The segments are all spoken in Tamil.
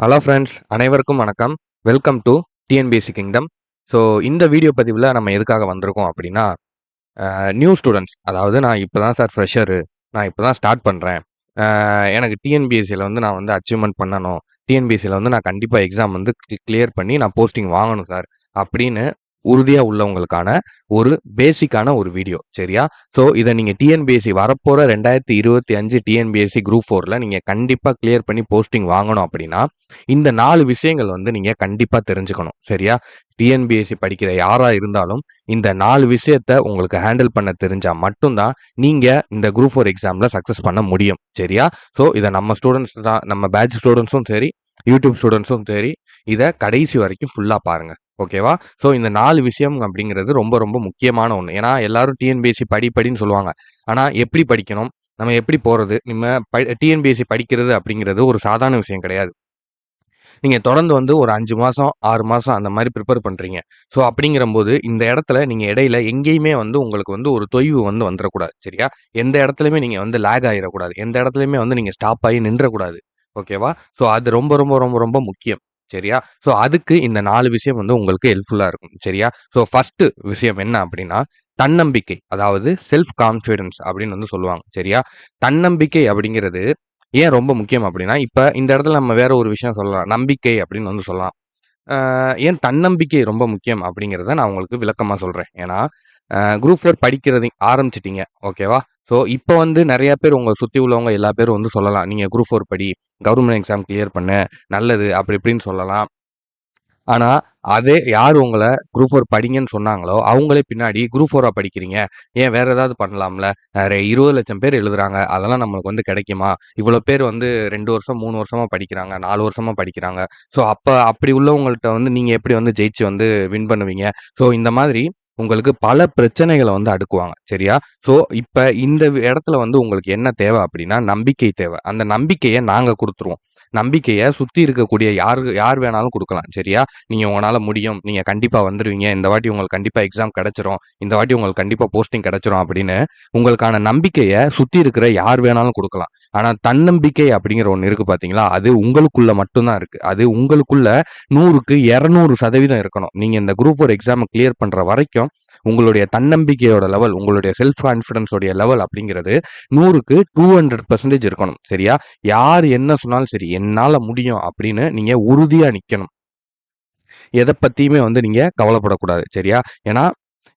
ஹலோ ஃப்ரெண்ட்ஸ் அனைவருக்கும் வணக்கம். Welcome to TNPSC kingdom so இந்த வீடியோ பதிவில் நம்ம எதுக்காக வந்திருக்கோம் அப்படின்னா நியூ ஸ்டூடெண்ட்ஸ் அதாவது நான் இப்போ தான் சார் ஃப்ரெஷரு நான் இப்போ தான் ஸ்டார்ட் பண்ணுறேன் எனக்கு டிஎன்பிஎஸ்சியில் வந்து நான் வந்து அச்சீவ்மெண்ட் பண்ணணும். டிஎன்பிஎஸ்சியில் வந்து நான் கண்டிப்பாக எக்ஸாம் வந்து கிளியர் பண்ணி நான் போஸ்டிங் வாங்கணும் சார் அப்படின்னு உறுதியாக உள்ளவங்களுக்கான ஒரு பேசிக்கான ஒரு வீடியோ சரியா? ஸோ இதை நீங்கள் டிஎன்பிஎஸ்சி வரப்போகிற ரெண்டாயிரத்தி இருபத்தி அஞ்சு டிஎன்பிஎஸ்சி குரூப் ஃபோரில் நீங்கள் கண்டிப்பாக கிளியர் பண்ணி போஸ்டிங் வாங்கணும் அப்படின்னா இந்த நாலு விஷயங்கள் வந்து நீங்கள் கண்டிப்பாக தெரிஞ்சுக்கணும் சரியா? டிஎன்பிஎஸ்சி படிக்கிற யாராக இருந்தாலும் இந்த நாலு விஷயத்த உங்களுக்கு ஹேண்டில் பண்ண தெரிஞ்சால் மட்டும்தான் நீங்கள் இந்த குரூப் ஃபோர் எக்ஸாமில் சக்ஸஸ் பண்ண முடியும் சரியா? ஸோ இதை நம்ம ஸ்டூடெண்ட்ஸ் தான் நம்ம பேட்ச் ஸ்டூடெண்ட்ஸும் சரி யூடியூப் ஸ்டூடெண்ட்ஸும் சரி இதை கடைசி வரைக்கும் ஃபுல்லாக பாருங்கள் ஓகேவா? ஸோ இந்த நாலு விஷயம் அப்படிங்கிறது ரொம்ப ரொம்ப முக்கியமான ஒன்று ஏன்னா எல்லாரும் டிஎன்பிஎஸ்சி படி படின்னு சொல்லுவாங்க. ஆனால் எப்படி படிக்கணும்? நம்ம எப்படி போகிறது நம்ம ப டிஎன்பிஎஸ்சி படிக்கிறது அப்படிங்கிறது ஒரு சாதாரண விஷயம் கிடையாது. நீங்கள் தொடர்ந்து வந்து ஒரு அஞ்சு மாதம் ஆறு மாதம் அந்த மாதிரி ப்ரிப்பேர் பண்ணுறீங்க ஸோ அப்படிங்கிறம்போது இந்த இடத்துல நீங்கள் இடையில எங்கேயுமே வந்து உங்களுக்கு வந்து ஒரு தொய்வு வந்து வந்துடக்கூடாது சரியா? எந்த இடத்துலையுமே நீங்கள் வந்து லேக் ஆகிடக்கூடாது எந்த இடத்துலையுமே வந்து நீங்கள் ஸ்டாப் ஆகி நின்றக்கூடாது. ஓகேவா? ஸோ அது ரொம்ப ரொம்ப ரொம்ப ரொம்ப முக்கியம். சரியா? ஸோ அதுக்கு இந்த நாலு விஷயம் வந்து உங்களுக்கு ஹெல்ப்ஃபுல்லாக இருக்கும். சரியா? ஸோ ஃபஸ்ட்டு விஷயம் என்ன அப்படின்னா தன்னம்பிக்கை. அதாவது செல்ஃப் கான்ஃபிடன்ஸ் அப்படின்னு வந்து சொல்லுவாங்க. சரியா? தன்னம்பிக்கை அப்படிங்கிறது ஏன் ரொம்ப முக்கியம் அப்படின்னா இப்போ இந்த இடத்துல நம்ம வேற ஒரு விஷயம் சொல்லலாம். நம்பிக்கை அப்படின்னு வந்து சொல்லலாம். ஏன் தன்னம்பிக்கை ரொம்ப முக்கியம் அப்படிங்கிறத நான் உங்களுக்கு விளக்கமாக சொல்கிறேன் ஏன்னா குரூப் ஃபோர் படிக்கிறது ஆரம்பிச்சிட்டிங்க ஓகேவா? ஸோ இப்போ வந்து நிறைய பேர் உங்களை சுற்றி உள்ளவங்க எல்லா பேரும் வந்து சொல்லலாம். நீங்கள் குரூப் ஃபோர் படி கவர்மெண்ட் எக்ஸாம் கிளியர் பண்ண நல்லது அப்படி இப்படின்னு சொல்லலாம். ஆனால் அதே யார் உங்களை குரூப் ஃபோர் படிங்கன்னு சொன்னாங்களோ அவங்களே பின்னாடி குரூப் ஃபோராக படிக்கிறீங்க. ஏன் வேறு ஏதாவது பண்ணலாம்ல? நிறைய இருபது லட்சம் பேர் எழுதுறாங்க. அதெல்லாம் நம்மளுக்கு வந்து கிடைக்குமா? இவ்வளோ பேர் வந்து ரெண்டு வருஷம் மூணு வருஷமாக படிக்கிறாங்க நாலு வருஷமாக படிக்கிறாங்க. ஸோ அப்போ அப்படி உள்ளவங்கள்ட்ட வந்து நீங்கள் எப்படி வந்து ஜெயிச்சு வந்து வின் பண்ணுவீங்க? ஸோ இந்த மாதிரி உங்களுக்கு பல பிரச்சனைகளை வந்து அடுக்குவாங்க சரியா? ஸோ இப்போ இந்த இடத்துல வந்து உங்களுக்கு என்ன தேவை அப்படின்னா நம்பிக்கை தேவை. அந்த நம்பிக்கையை நாங்கள் கொடுத்துருவோம். நம்பிக்கையை சுற்றி இருக்கக்கூடிய யாரு யார் வேணாலும் கொடுக்கலாம் சரியா? நீங்கள் உங்களால் முடியும். நீங்கள் கண்டிப்பாக வந்துடுவீங்க இந்த வாட்டி உங்களுக்கு கண்டிப்பாக எக்ஸாம் கிடைச்சிரும். இந்த வாட்டி உங்களுக்கு கண்டிப்பாக போஸ்டிங் கிடைச்சிரும் அப்படின்னு உங்களுக்கான நம்பிக்கையை சுற்றி இருக்கிற யார் வேணாலும் கொடுக்கலாம். ஆனால் தன்னம்பிக்கை அப்படிங்கிற ஒன்று இருக்குது பார்த்தீங்களா அது உங்களுக்குள்ள மட்டும்தான் இருக்குது அது உங்களுக்குள்ள நூறுக்கு இரநூறு சதவீதம் இருக்கணும். நீங்கள் இந்த குரூப் ஒரு எக்ஸாமை கிளியர் பண்ணுற வரைக்கும் உங்களுடைய தன்னம்பிக்கையோட லெவல் உங்களுடைய செல்ஃப் கான்ஃபிடன்ஸோடைய லெவல் அப்படிங்கிறது நூறுக்கு டூ ஹண்ட்ரட் பர்சன்டேஜ் இருக்கணும். சரியா? யார் என்ன சொன்னாலும் சரி என்னால் முடியும் அப்படின்னு நீங்கள் உறுதியாக நிற்கணும் எதை பற்றியுமே வந்து நீங்கள் கவலைப்படக்கூடாது. சரியா? ஏன்னா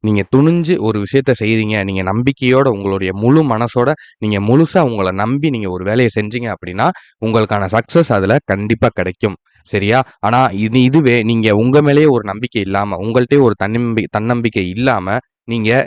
நீங்கள் துணிஞ்சு ஒரு விஷயத்த செய்கிறீங்க நீங்கள் நம்பிக்கையோட உங்களுடைய முழு மனசோட நீங்கள் முழுசாக உங்களை நம்பி நீங்கள் ஒரு வேலையை செஞ்சீங்க அப்படின்னா உங்களுக்கான சக்ஸஸ் அதில் கண்டிப்பாக கிடைக்கும். சரியா? ஆனால் இது இதுவே நீங்கள் உங்கள் மேலேயே ஒரு நம்பிக்கை இல்லாமல் உங்கள்கிட்டயே ஒரு தன்னம்பி தன்னம்பிக்கை இல்லாமல் நீங்கள்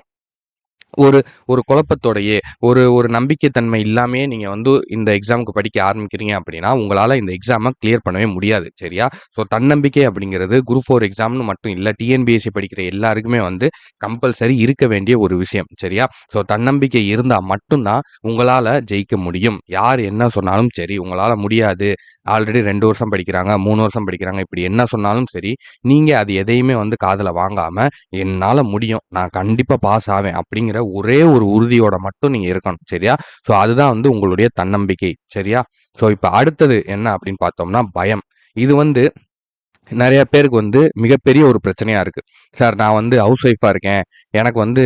ஒரு ஒரு குழப்பத்தோடையே ஒரு ஒரு நம்பிக்கைத்தன்மை இல்லாமையே நீங்கள் வந்து இந்த எக்ஸாமுக்கு படிக்க ஆரம்பிக்கிறீங்க அப்படின்னா உங்களால் இந்த எக்ஸாமை கிளியர் பண்ணவே முடியாது சரியா? ஸோ தன்னம்பிக்கை அப்படிங்கிறது குரூப் ஃபோர் எக்ஸாம்னு மட்டும் இல்லை டிஎன்பிஎஸ்சி படிக்கிற எல்லாருக்குமே வந்து கம்பல்சரி இருக்க வேண்டிய ஒரு விஷயம் சரியா? ஸோ தன்னம்பிக்கை இருந்தால் மட்டும்தான் உங்களால் ஜெயிக்க முடியும். யார் என்ன சொன்னாலும் சரி உங்களால் முடியாது. ஆல்ரெடி ரெண்டு வருஷம் படிக்கிறாங்க மூணு வருஷம் படிக்கிறாங்க இப்படி என்ன சொன்னாலும் சரி நீங்கள் அது எதையுமே வந்து காதில் வாங்காமல் என்னால் முடியும். நான் கண்டிப்பாக பாஸ் ஆவேன் அப்படிங்கிற ஒரே ஒரு உறுதியோட மட்டும் நீங்கள் இருக்கணும் சரியா? ஸோ அதுதான் வந்து உங்களுடைய தன்னம்பிக்கை சரியா? ஸோ இப்போ அடுத்தது என்ன அப்படின்னு பார்த்தோம்னா பயம். இது வந்து நிறைய பேருக்கு வந்து மிகப்பெரிய ஒரு பிரச்சனையாக இருக்குது சார் நான் வந்து ஹவுஸ் ஒய்ஃபாக இருக்கேன். எனக்கு வந்து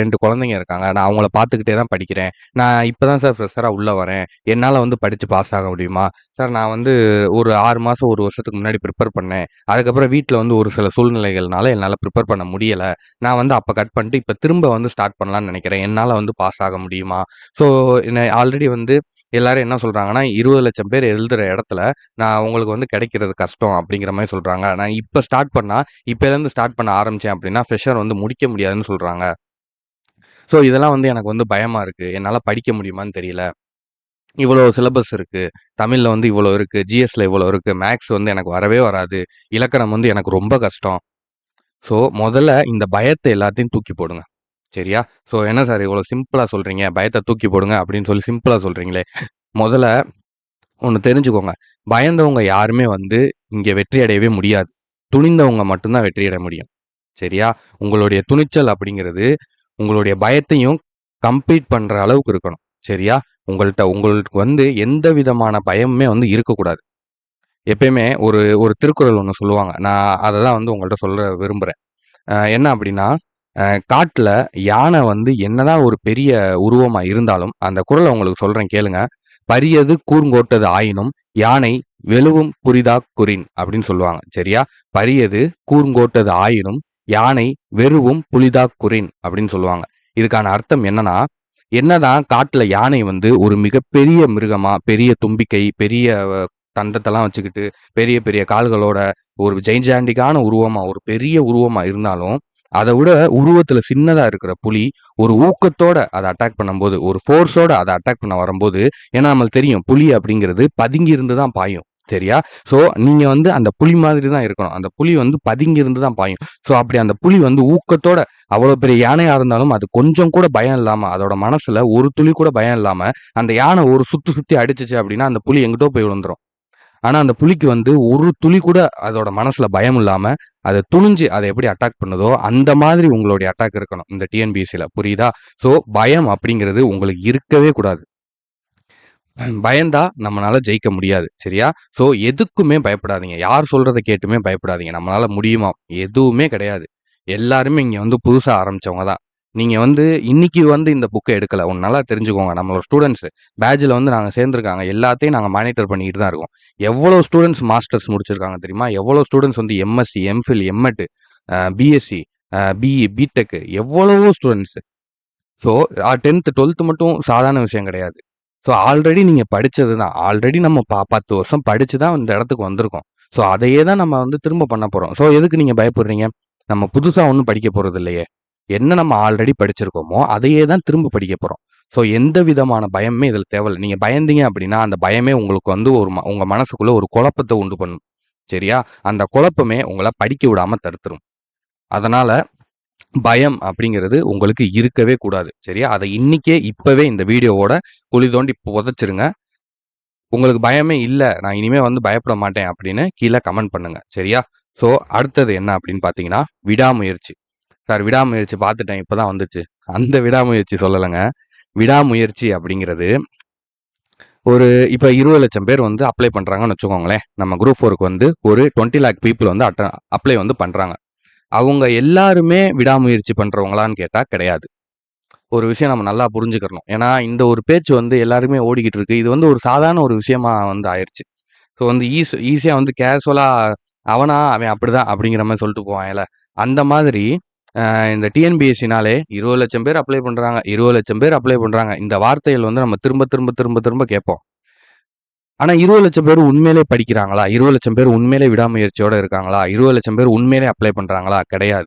ரெண்டு குழந்தைங்க இருக்காங்க. நான் அவங்கள பார்த்துக்கிட்டே தான் படிக்கிறேன். நான் இப்போ தான் சார் ஃப்ரெஷராக உள்ளே வரேன். என்னால் வந்து படித்து பாஸ் ஆக முடியுமா? சார் நான் வந்து ஒரு ஆறு மாதம் ஒரு வருஷத்துக்கு முன்னாடி ப்ரிப்பேர் பண்ணேன். அதுக்கப்புறம் வீட்டில் வந்து ஒரு சில சூழ்நிலைகள்னால என்னால் ப்ரிப்பேர் பண்ண முடியலை. நான் வந்து அப்போ கட் பண்ணிட்டு இப்போ திரும்ப வந்து ஸ்டார்ட் பண்ணலான்னு நினைக்கிறேன். என்னால் வந்து பாஸ் ஆக முடியுமா? ஸோ என்ன ஆல்ரெடி வந்து எல்லாரும் என்ன சொல்கிறாங்கன்னா இருபது லட்சம் பேர் எழுதுகிற இடத்துல நான் உங்களுக்கு வந்து கிடைக்கிறது கஷ்டம் அப்படிங்கிற மாதிரி சொல்கிறாங்க சொல்கிறாங்க நான் இப்போ ஸ்டார்ட் பண்ணால் இப்போலேருந்து ஸ்டார்ட் பண்ண ஆரம்பித்தேன் அப்படின்னா ஃப்ரெஷர் வந்து முடிக்க முடியாதுன்னு சொல்கிறாங்க ஸோ இதெல்லாம் வந்து எனக்கு வந்து பயமாக இருக்குது என்னால் படிக்க முடியுமான்னு தெரியல. இவ்வளோ சிலபஸ் இருக்குது தமிழில் வந்து இவ்வளோ இருக்குது ஜிஎஸ்ல இவ்வளோ இருக்குது மேக்ஸ் வந்து எனக்கு வரவே வராது. இலக்கணம் வந்து எனக்கு ரொம்ப கஷ்டம். ஸோ முதல்ல இந்த பயத்தை எல்லாத்தையும் தூக்கி போடுங்க. சரியா? ஸோ என்ன சார் இவ்வளோ சிம்பிளாக சொல்கிறீங்க பயத்தை தூக்கி போடுங்க அப்படின்னு சொல்லி சிம்பிளாக சொல்கிறீங்களே முதல்ல ஒன்று தெரிஞ்சுக்கோங்க. பயந்தவங்க யாருமே வந்து இங்கே வெற்றி அடையவே முடியாது. துணிந்தவங்க மட்டும்தான் வெற்றி அடைய முடியும். சரியா? உங்களுடைய துணிச்சல் அப்படிங்கிறது உங்களுடைய பயத்தையும் கம்ப்ளீட் பண்ணுற அளவுக்கு இருக்கணும். சரியா? உங்கள்கிட்ட உங்களுக்கு வந்து எந்த விதமான பயமுமே வந்து இருக்கக்கூடாது. எப்பயுமே ஒரு ஒரு திருக்குறள் ஒன்று சொல்லுவாங்க. நான் அதை தான் வந்து உங்கள்கிட்ட சொல்ல விரும்புகிறேன் என்ன அப்படின்னா காட்டில் யானை வந்து என்னதான் ஒரு பெரிய உருவமாக இருந்தாலும், அந்த குரலை உங்களுக்கு சொல்கிறேன் கேளுங்க. "பரியது கூர்ங்கோட்டது ஆயினும் யானை வெளுவும் புரிதாக் குறின்" அப்படின்னு சொல்லுவாங்க. சரியா? "பரியது கூர்ங்கோட்டது ஆயினும் யானை வெறுவும் புலிதாக் குறின்" அப்படின்னு சொல்லுவாங்க. இதுக்கான அர்த்தம் என்னன்னா, என்னதான் காட்டுல யானை வந்து ஒரு மிகப்பெரிய மிருகமா, பெரிய தும்பிக்கை, பெரிய தந்தத்தெல்லாம் வச்சுக்கிட்டு, பெரிய பெரிய கால்களோட ஒரு ஜெய்ஜாண்டிக்கான உருவமா, ஒரு பெரிய உருவமா இருந்தாலும், அதை விட உருவத்துல சின்னதா இருக்கிற புலி, ஒரு ஊக்கத்தோட அதை அட்டாக் பண்ணும்போது, ஒரு ஃபோர்ஸோட அதை அட்டாக் பண்ண வரும்போது ஏன்னா நம்மளுக்கு தெரியும், புலி அப்படிங்கிறது பதுங்கி இருந்து தான் பாயும். சரியா? ஸோ, நீங்கள் வந்து அந்த புலி மாதிரி தான் இருக்கணும். அந்த புலி வந்து பதுங்கி இருந்து தான் பாயும். ஸோ, அப்படி அந்த புலி வந்து ஊக்கத்தோட அவ்வளோ பெரிய யானையாக இருந்தாலும், அது கொஞ்சம் கூட பயம் இல்லாமல் அதோட மனசில் ஒரு துளி கூட பயம் இல்லாமல் அந்த யானை ஒரு சுற்றி சுற்றி அடிச்சுச்சு அப்படின்னா, அந்த புலி எங்கிட்டோ போய் விழுந்துரும். ஆனா, அந்த புலிக்கு வந்து ஒரு துளி கூட அதோட மனசுல பயம் இல்லாம, அதை துணிஞ்சு அதை எப்படி அட்டாக் பண்ணுதோ, அந்த மாதிரி உங்களுடைய அட்டாக் இருக்கணும். இந்த டிஎன்பிஎஸ்சில புரியுதா? ஸோ, பயம் அப்படிங்கிறது உங்களுக்கு இருக்கவே கூடாது. பயந்தா நம்மனால ஜெயிக்க முடியாது. சரியா? ஸோ, எதுக்குமே பயப்படாதீங்க. யார் சொல்றதை கேட்டுமே பயப்படாதீங்க. நம்மளால முடியுமா? எதுவுமே கிடையாது. எல்லாருமே இங்க வந்து புதுசா ஆரம்பிச்சவங்க தான். நீங்கள் வந்து இன்னைக்கு வந்து இந்த புக்கை எடுக்கலை ஒன்று நல்லா தெரிஞ்சுக்கோங்க. நம்மளோட ஸ்டூடண்ட்ஸ் பேட்ச்ல வந்து நாங்கள் சேர்ந்துருக்காங்க எல்லாத்தையும் நாங்கள் மானிட்டர் பண்ணிக்கிட்டு தான் இருக்கோம். எவ்வளோ ஸ்டூடெண்ட்ஸ் மாஸ்டர்ஸ் முடிச்சிருக்காங்க தெரியுமா? எவ்வளோ ஸ்டூடண்ட்ஸ் வந்து MSc, MPhil, MEd, BSc, BE, BTech எவ்வளவோ ஸ்டூடெண்ட்ஸு ஸோ, டென்த்து டுவெல்த்து மட்டும் சாதாரண விஷயம் கிடையாது. ஸோ, ஆல்ரெடி நீங்கள் படித்தது தான். ஆல்ரெடி நம்ம பா பத்து வருஷம் படித்து தான் இந்த இடத்துக்கு வந்திருக்கோம். ஸோ, அதையே தான் நம்ம வந்து திரும்ப பண்ண போகிறோம் ஸோ, எதுக்கு நீங்கள் பயப்படுறீங்க? நம்ம புதுசாக ஒன்றும் படிக்க போகிறது இல்லையே. என்ன நம்ம ஆல்ரெடி படிச்சிருக்கோமோ, அதையே தான் திரும்ப படிக்க போகிறோம் ஸோ, எந்த விதமான பயமுமே இதில் தேவையில்லை நீங்கள் பயந்தீங்க அப்படின்னா, அந்த பயமே உங்களுக்கு வந்து ஒரு ம மனசுக்குள்ளே ஒரு குழப்பத்தை உண்டு பண்ணும். சரியா? அந்த குழப்பமே உங்களை படிக்க விடாமல் தடுத்துரும். அதனால் பயம் அப்படிங்கிறது உங்களுக்கு இருக்கவே கூடாது. சரியா? அதை இன்னைக்கே, இப்போவே இந்த வீடியோவோட குழி தோண்டி புதைச்சிருங்க. உங்களுக்கு பயமே இல்லை நான் இனிமேல் வந்து பயப்பட மாட்டேன் அப்படின்னு கீழே கமெண்ட் பண்ணுங்கள் சரியா? ஸோ, அடுத்தது என்ன அப்படின்னு பார்த்தீங்கன்னா, விடாமுயற்சி. சார் விடாமுயற்சி பார்த்துட்டேன். இப்போ தான் வந்துச்சு. அந்த விடாமுயற்சி சொல்லலைங்க விடாமுயற்சி அப்படிங்கிறது ஒரு இப்போ இருபது லட்சம் பேர் வந்து அப்ளை பண்ணுறாங்கன்னு வச்சுக்கோங்களேன். நம்ம குரூப் ஃபோருக்கு வந்து ஒரு டுவெண்டி லேக் பீப்புள் வந்து அட்ட அப்ளை வந்து பண்ணுறாங்க அவங்க எல்லாருமே விடாமுயற்சி பண்ணுறவங்களான்னு கேட்டால் கிடையாது. ஒரு விஷயம் நம்ம நல்லா புரிஞ்சுக்கிறணும். ஏன்னா, இந்த ஒரு பேச்சு வந்து எல்லாருமே ஓடிக்கிட்டு இருக்கு. இது வந்து ஒரு சாதாரண ஒரு விஷயமா வந்து ஆயிடுச்சு ஸோ, வந்து ஈஸ் ஈஸியாக வந்து கேஷுவலாக அவனா, அவன் அப்படிதான் அப்படிங்கிற மாதிரி சொல்லிட்டு போவான்ல. அந்த மாதிரி இந்த டிஎன்பிஎஸ்சினாலே இருபது லட்சம் பேர் அப்ளை பண்ணுறாங்க இருபது லட்சம் பேர் அப்ளை பண்ணுறாங்க இந்த வார்த்தைகள் வந்து நம்ம திரும்ப, திரும்ப, திரும்ப, திரும்ப கேட்போம். ஆனால் இருபது லட்சம் பேர் உண்மையிலே படிக்கிறாங்களா? இருபது லட்சம் பேர் உண்மையிலே விடாமுயற்சியோடு இருக்காங்களா? இருபது லட்சம் பேர் உண்மையிலே அப்ளை பண்ணுறாங்களா கிடையாது.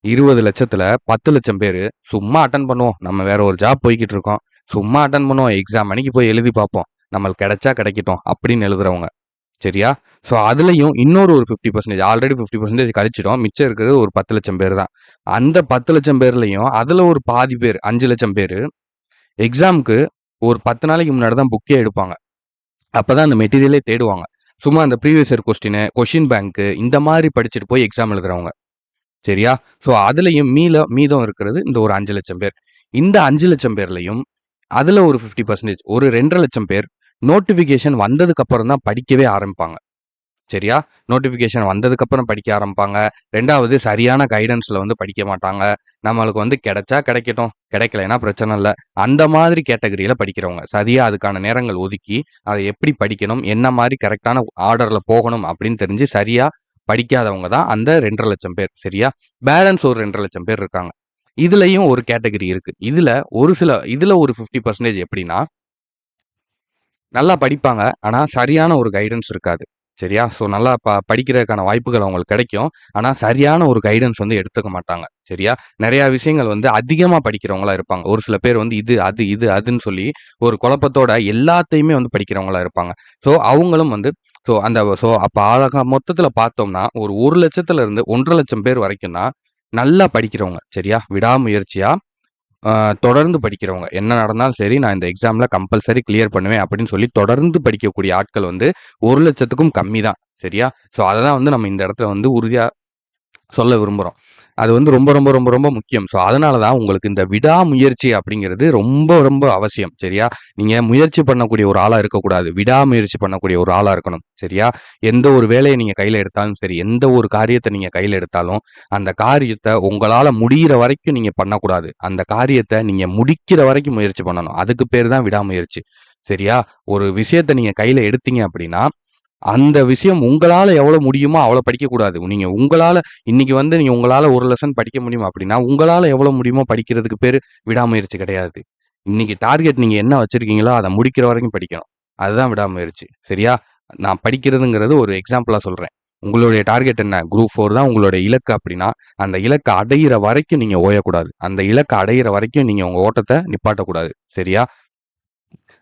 இருபது லட்சத்தில் பத்து லட்சம் பேர் சும்மா அட்டன் பண்ணுவோம். நம்ம வேற ஒரு ஜாப் போய்கிட்டு இருக்கோம். சும்மா அட்டன் பண்ணுவோம். எக்ஸாம் அன்னைக்கு போய் எழுதி பார்ப்போம். நம்மளுக்கு கிடைச்சா கிடைக்கட்டும் அப்படின்னு எழுதுறவங்க. சரியா? ஸோ, அதுலேயும் இன்னொரு ஒரு 50% ஆல்ரெடி ஃபிஃப்டி பர்சன்டேஜ் கழிச்சிடும் மிச்சம் இருக்கிறது ஒரு பத்து லட்சம் பேர் தான். அந்த பத்து லட்சம் பேர்லையும் அதில் ஒரு பாதி பேர் அஞ்சு லட்சம் பேர் எக்ஸாம்க்கு ஒரு 10 நாளைக்கு முன்னாடி தான் புக்கே எடுப்பாங்க. அப்போ தான் அந்த மெட்டீரியலே தேடுவாங்க. சும்மா அந்த previous year question, question bank இந்த மாதிரி படிச்சுட்டு போய் எக்ஸாம் எழுதுறவங்க. சரியா? ஸோ, அதுலேயும் மீல மீதம் இருக்கிறது இந்த ஒரு அஞ்சு லட்சம் பேர். இந்த அஞ்சு லட்சம் பேர்லையும் அதில் ஒரு 50% ஒரு 2,50,000 பேர் நோட்டிஃபிகேஷன் வந்ததுக்கு அப்புறம் தான் படிக்கவே ஆரம்பிப்பாங்க. சரியா? நோட்டிஃபிகேஷன் வந்ததுக்கு அப்புறம் படிக்க ஆரம்பிப்பாங்க. ரெண்டாவது சரியான கைடன்ஸ்ல வந்து படிக்க மாட்டாங்க. நம்மளுக்கு வந்து கிடைச்சா கிடைக்கட்டும். கிடைக்கலைன்னா பிரச்சனை இல்லை அந்த மாதிரி கேட்டகரியில படிக்கிறவங்க. சரியா அதுக்கான நேரங்கள் ஒதுக்கி, அதை எப்படி படிக்கணும்? என்ன மாதிரி கரெக்டான ஆர்டர்ல போகணும்? அப்படின்னு தெரிஞ்சு சரியா படிக்காதவங்க தான் அந்த 2,50,000 பேர். சரியா? பேலன்ஸ் ஒரு 2,50,000 பேர் இருக்காங்க. இதுலயும் ஒரு கேட்டகரி இருக்கு. இதுல ஒரு சில இதுல ஒரு 50% எப்படின்னா நல்லா படிப்பாங்க. ஆனால் சரியான ஒரு கைடன்ஸ் இருக்காது. சரியா? ஸோ, நல்லா ப படிக்கிறதுக்கான வாய்ப்புகள் அவங்களுக்கு கிடைக்கும். ஆனால் சரியான ஒரு கைடன்ஸ் வந்து எடுத்துக்க மாட்டாங்க. சரியா? நிறையா விஷயங்கள் வந்து அதிகமாக படிக்கிறவங்களா இருப்பாங்க. ஒரு சில பேர் வந்து இது, அது, இது, அதுன்னு சொல்லி ஒரு குழப்பத்தோட எல்லாத்தையுமே வந்து படிக்கிறவங்களா இருப்பாங்க. ஸோ, அவங்களும் வந்து ஸோ, அந்த ஸோ, அப்போ ஆக மொத்தத்தில் பார்த்தோம்னா, ஒரு 1,00,000த்துல இருந்து 1,50,000 பேர் வரைக்கும் தான் நல்லா படிக்கிறவங்க. சரியா? விடாமுயற்சியாக தொடர்ந்து படிக்கிறவங்க. என்ன நடந்தாலும் சரி, நான் இந்த எக்ஸாமில் கம்பல்சரி கிளியர் பண்ணுவேன் அப்படின்னு சொல்லி தொடர்ந்து படிக்கக்கூடிய ஆட்கள் வந்து 1,00,000த்துக்கும் கம்மி தான். சரியா? ஸோ, அதை தான் வந்து நம்ம இந்த இடத்துல வந்து உறுதியாக சொல்ல விரும்புகிறோம் அது வந்து ரொம்ப ரொம்ப ரொம்ப ரொம்ப முக்கியம். ஸோ அதனால தான் உங்களுக்கு இந்த விடாமுயற்சி அப்படிங்கிறது ரொம்ப ரொம்ப அவசியம் சரியா? நீங்கள் முயற்சி பண்ணக்கூடிய ஒரு ஆளாக இருக்கக்கூடாது. விடாமுயற்சி பண்ணக்கூடிய ஒரு ஆளாக இருக்கணும் சரியா? எந்த ஒரு வேலையை நீங்கள் கையில் எடுத்தாலும் சரி எந்த ஒரு காரியத்தை நீங்கள் கையில் எடுத்தாலும் அந்த காரியத்தை உங்களால் முடிகிற வரைக்கும் நீங்கள் பண்ணக்கூடாது. அந்த காரியத்தை நீங்கள் முடிக்கிற வரைக்கும் முயற்சி பண்ணணும். அதுக்கு பேர் தான் விடாமுயற்சி சரியா? ஒரு விஷயத்தை நீங்கள் கையில் எடுத்தீங்க அப்படின்னா அந்த விஷயம் உங்களால் எவ்வளோ முடியுமோ அவ்வளோ படிக்கக்கூடாது. நீங்கள் உங்களால் இன்னைக்கு வந்து நீங்கள் உங்களால் ஒரு லெசன் படிக்க முடியும் அப்படின்னா உங்களால் எவ்வளோ முடியுமோ படிக்கிறதுக்கு பேர் விடாமுயற்சி கிடையாது. இன்னைக்கு டார்கெட் நீங்கள் என்ன வச்சுருக்கீங்களோ அதை முடிக்கிற வரைக்கும் படிக்கணும். அதுதான் விடாமுயற்சி. சரியா? நான் படிக்கிறதுங்கிறது ஒரு எக்ஸாம்பிளாக சொல்கிறேன் உங்களுடைய டார்கெட் என்ன? குரூப் ஃபோர் தான் உங்களுடைய இலக்கு அப்படின்னா அந்த இலக்கை அடையிற வரைக்கும் நீங்கள் ஓயக்கூடாது. அந்த இலக்கை அடையிற வரைக்கும் நீங்கள் உங்கள் ஓட்டத்தை நிப்பாட்டக்கூடாது. சரியா?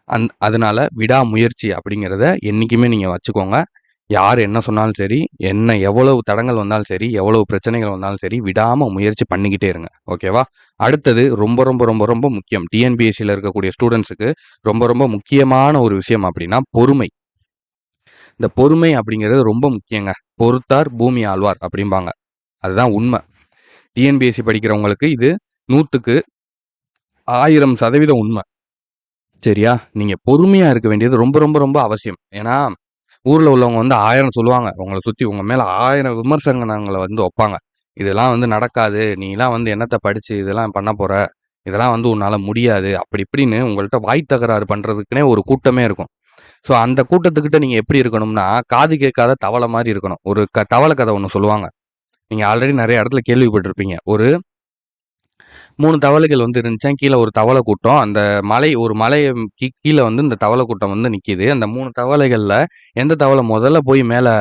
அந் அதனால விடாமுயற்சி அப்படிங்கிறத என்றைக்குமே நீங்கள் வச்சுக்கோங்க. யார் என்ன சொன்னாலும் சரி என்ன எவ்வளவு தடங்கள் வந்தாலும் சரி எவ்வளவு பிரச்சனைகள் வந்தாலும் சரி விடாமல் முயற்சி பண்ணிக்கிட்டே இருங்க. ஓகேவா அடுத்தது ரொம்ப ரொம்ப ரொம்ப ரொம்ப முக்கியம். டிஎன்பிஎஸ்சியில் இருக்கக்கூடிய ஸ்டூடெண்ட்ஸுக்கு ரொம்ப ரொம்ப முக்கியமான ஒரு விஷயம் அப்படின்னா பொறுமை. இந்த பொறுமை அப்படிங்கிறது ரொம்ப முக்கியங்க. பொறுத்தார் பூமி ஆழ்வார் அப்படிம்பாங்க. அதுதான் உண்மை. டிஎன்பிஎஸ்சி படிக்கிறவங்களுக்கு இது நூற்றுக்கு ஆயிரம் சதவீதம் உண்மை. சரியா? நீங்க பொறுமையா இருக்க வேண்டியது ரொம்ப ரொம்ப ரொம்ப அவசியம். ஏன்னா ஊர்ல உள்ளவங்க வந்து ஆயிரம் சொல்லுவாங்க. உங்களை சுத்தி உங்க மேல ஆயிரம் விமர்சனங்களை வந்து வைப்பாங்க. இதெல்லாம் வந்து நடக்காது. நீலாம் வந்து என்னத்தை படிச்சு இதெல்லாம் பண்ண போற? இதெல்லாம் வந்து உன்னால முடியாது. அப்படி இப்படின்னு உங்கள்கிட்ட வாய் தகராறு பண்றதுக்குனே ஒரு கூட்டமே இருக்கும். ஸோ அந்த கூட்டத்துக்கிட்ட நீங்க எப்படி இருக்கணும்னா காது கேட்காத தவளை மாதிரி இருக்கணும். ஒரு க தவளை கதை ஒன்று சொல்லுவாங்க. நீங்க ஆல்ரெடி நிறைய இடத்துல கேள்விப்பட்டிருப்பீங்க. ஒரு மூணு தவளைகள் வந்து இருந்துச்சேன் கீழே ஒரு தவளை கூட்டம். அந்த மலை ஒரு மலை கீழே வந்து இந்த தவளை கூட்டம் வந்து நிற்கிது அந்த மூணு தவளைகளில் எந்த தவளை முதல்ல போய் மேலே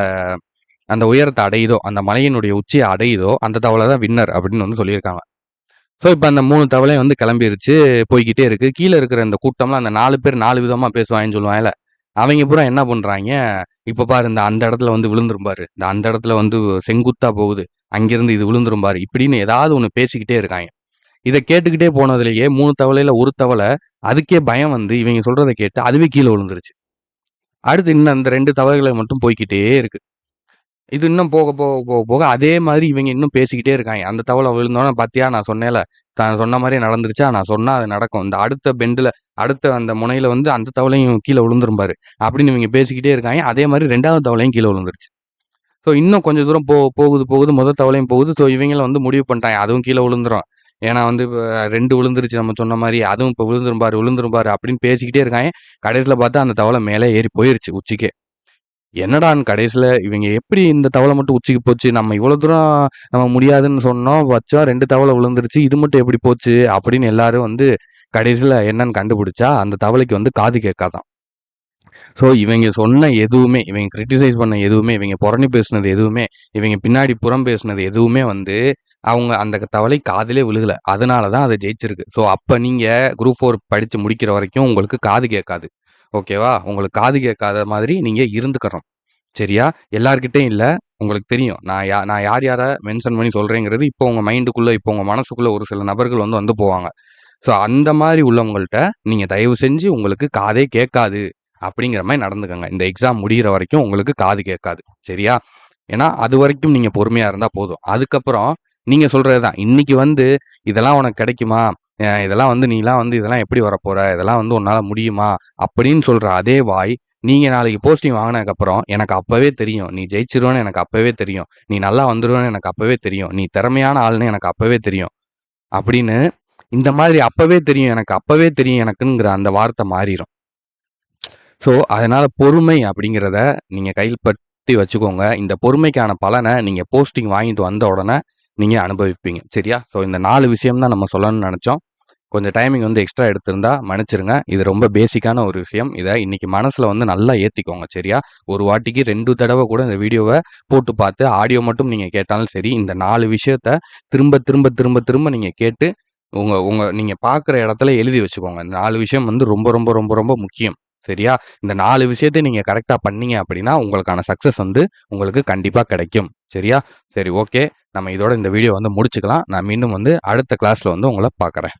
அந்த உயரத்தை அடையுதோ அந்த மலையினுடைய உச்சியை அடையுதோ அந்த தவளை தான் வின்னர் அப்படின்னு வந்து சொல்லியிருக்காங்க. ஸோ இப்போ அந்த மூணு தவளையும் வந்து கிளம்பிருச்சு போய்கிட்டே இருக்குது கீழே இருக்கிற அந்த கூட்டம்லாம் அந்த நாலு பேர் நாலு விதமாக பேசுவாங்கன்னு சொல்லுவாங்கல்ல. அவங்க பூரா என்ன பண்ணுறாங்க இப்போ பாரு இந்த அந்த இடத்துல வந்து விழுந்துரும்பாரு இந்த அந்த இடத்துல வந்து செங்குத்தா போகுது. அங்கேருந்து இது விழுந்துரும்பாரு இப்படின்னு ஏதாவது ஒன்று பேசிக்கிட்டே இருக்காங்க. இதை கேட்டுக்கிட்டே போனதுலேயே மூணு தவளையில ஒரு தவளை அதுக்கே பயம் வந்து இவங்க சொல்றதை கேட்டு அதுவே கீழே விழுந்துருச்சு. அடுத்து இன்னும் அந்த ரெண்டு தவளைகளை மட்டும் போய்க்கிட்டே இருக்கு. இது இன்னும் போக போக போக போக அதே மாதிரி இவங்க இன்னும் பேசிக்கிட்டே இருக்காங்க. அந்த தவளை விழுந்தோன்னே பார்த்தியா நான் சொன்னேல தான் சொன்ன மாதிரி நடந்துருச்சா நான் சொன்னா அது நடக்கும். இந்த அடுத்த பெண்டில் அடுத்த அந்த முனையில வந்து அந்த தவளையும் கீழே விழுந்துரும்பாரு அப்படின்னு இவங்க பேசிக்கிட்டே இருக்காங்க. அதே மாதிரி ரெண்டாவது தவளையும் கீழே விழுந்துருச்சு. ஸோ இன்னும் கொஞ்சம் தூரம் போ போகுது போகுது முதல் தவளையும் போகுது. ஸோ இவங்களும் வந்து முடிவு பண்ணிட்டாங்க. அதுவும் கீழே விழுந்துரும். ஏன்னா வந்து இப்போ ரெண்டு விழுந்துருச்சு நம்ம சொன்ன மாதிரி. அதுவும் இப்போ விழுந்துரும்பாரு விழுந்துரும்பாரு அப்படின்னு பேசிக்கிட்டே இருக்காங்க. கடைசியில் பார்த்தா அந்த தவளை மேலே ஏறி போயிருச்சு உச்சிக்கே. என்னடான்னு கடைசியில் இவங்க எப்படி இந்த தவளை மட்டும் உச்சிக்கு போச்சு? நம்ம இவ்வளோ தூரம் நம்ம முடியாதுன்னு சொன்னோம் வச்சோம் ரெண்டு தவளை விழுந்துருச்சு இது மட்டும் எப்படி போச்சு? அப்படின்னு எல்லாரும் வந்து கடைசியில் என்னன்னு கண்டுபிடிச்சா அந்த தவளைக்கு வந்து காது கேட்காதான். ஸோ இவங்க சொன்ன எதுவுமே இவங்க கிரிட்டிசைஸ் பண்ண எதுவுமே இவங்க புறணி பேசுனது எதுவுமே இவங்க பின்னாடி புறம் பேசுனது எதுவுமே வந்து அவங்க அந்த தவளை காதிலே விழுகல. அதனால தான் அதை ஜெயிச்சிருக்கு. ஸோ அப்போ நீங்கள் குரூப் ஃபோர் படித்து முடிக்கிற வரைக்கும் உங்களுக்கு காது கேட்காது. ஓகேவா உங்களுக்கு காது கேட்காத மாதிரி நீங்கள் இருந்துக்கிறோம் சரியா? எல்லார்கிட்டையும் இல்லை. உங்களுக்கு தெரியும். நான் யா நான் யார் யாரை மென்ஷன் பண்ணி சொல்கிறேங்கிறது இப்போ உங்கள் மைண்டுக்குள்ளே இப்போ உங்கள் மனசுக்குள்ளே ஒரு சில நபர்கள் வந்து வந்து போவாங்க. ஸோ அந்த மாதிரி உள்ளவங்கள்ட்ட நீங்கள் தயவு செஞ்சு உங்களுக்கு காதே கேட்காது அப்படிங்கிற மாதிரி நடந்துக்கோங்க. இந்த எக்ஸாம் முடிகிற வரைக்கும் உங்களுக்கு காது கேட்காது. சரியா? ஏன்னா அது வரைக்கும் நீங்கள் பொறுமையாக இருந்தால் போதும். அதுக்கப்புறம் நீங்கள் சொல்கிறது தான் இன்னைக்கு வந்து இதெல்லாம் உனக்கு கிடைக்குமா? இதெல்லாம் வந்து நீலாம் வந்து இதெல்லாம் எப்படி வரப்போற? இதெல்லாம் வந்து உன்னால் முடியுமா? அப்படின்னு சொல்கிற அதே வாய் நீங்கள் நாளைக்கு போஸ்டிங் வாங்கினதுக்கப்புறம் எனக்கு அப்போவே தெரியும். நீ ஜெயிச்சிருவேன்னு எனக்கு அப்போவே தெரியும். நீ நல்லா வந்துடுவேன்னு எனக்கு அப்போவே தெரியும். நீ திறமையான ஆள்னு எனக்கு அப்போவே தெரியும். அப்படின்னு இந்த மாதிரி அப்பவே தெரியும். எனக்கு அப்போவே தெரியும் எனக்குங்கிற அந்த வார்த்தை மாறிடும் ஸோ அதனால் பொறுமை அப்படிங்கிறத நீங்கள் கைப்பற்றி வச்சுக்கோங்க. இந்த பொறுமைக்கான பலனை நீங்கள் போஸ்டிங் வாங்கிட்டு வந்த உடனே நீங்கள் அனுபவிப்பீங்க. சரியா? ஸோ இந்த நாலு விஷயம் தான் நம்ம சொல்லணும்னு நினச்சோம். கொஞ்சம் டைமிங் வந்து எக்ஸ்ட்ரா எடுத்திருந்தா மன்னிச்சிருங்க. இது ரொம்ப பேசிக்கான ஒரு விஷயம். இதை இன்னைக்கு மனசில் வந்து நல்லா ஏற்றிக்கோங்க சரியா? ஒரு வாட்டிக்கு ரெண்டு தடவை கூட இந்த வீடியோவை போட்டு பார்த்து ஆடியோ மட்டும் நீங்கள் கேட்டாலும் சரி இந்த நாலு விஷயத்த திரும்ப திரும்ப திரும்ப திரும்ப நீங்கள் கேட்டு உங்கள் உங்கள் நீங்கள் பார்க்குற இடத்துல எழுதி வச்சுக்கோங்க. இந்த நாலு விஷயம் வந்து ரொம்ப ரொம்ப ரொம்ப ரொம்ப முக்கியம். சரியா? இந்த நாலு விஷயத்தை நீங்கள் கரெக்டாக பண்ணீங்க அப்படின்னா உங்களுக்கான சக்ஸஸ் வந்து உங்களுக்கு கண்டிப்பாக கிடைக்கும். சரியா? சரி ஓகே நம்ம இதோட இந்த வீடியோ வந்து முடிச்சுக்கலாம். நான் மீண்டும் வந்து அடுத்த கிளாஸில் வந்து உங்களை பார்க்குறேன்.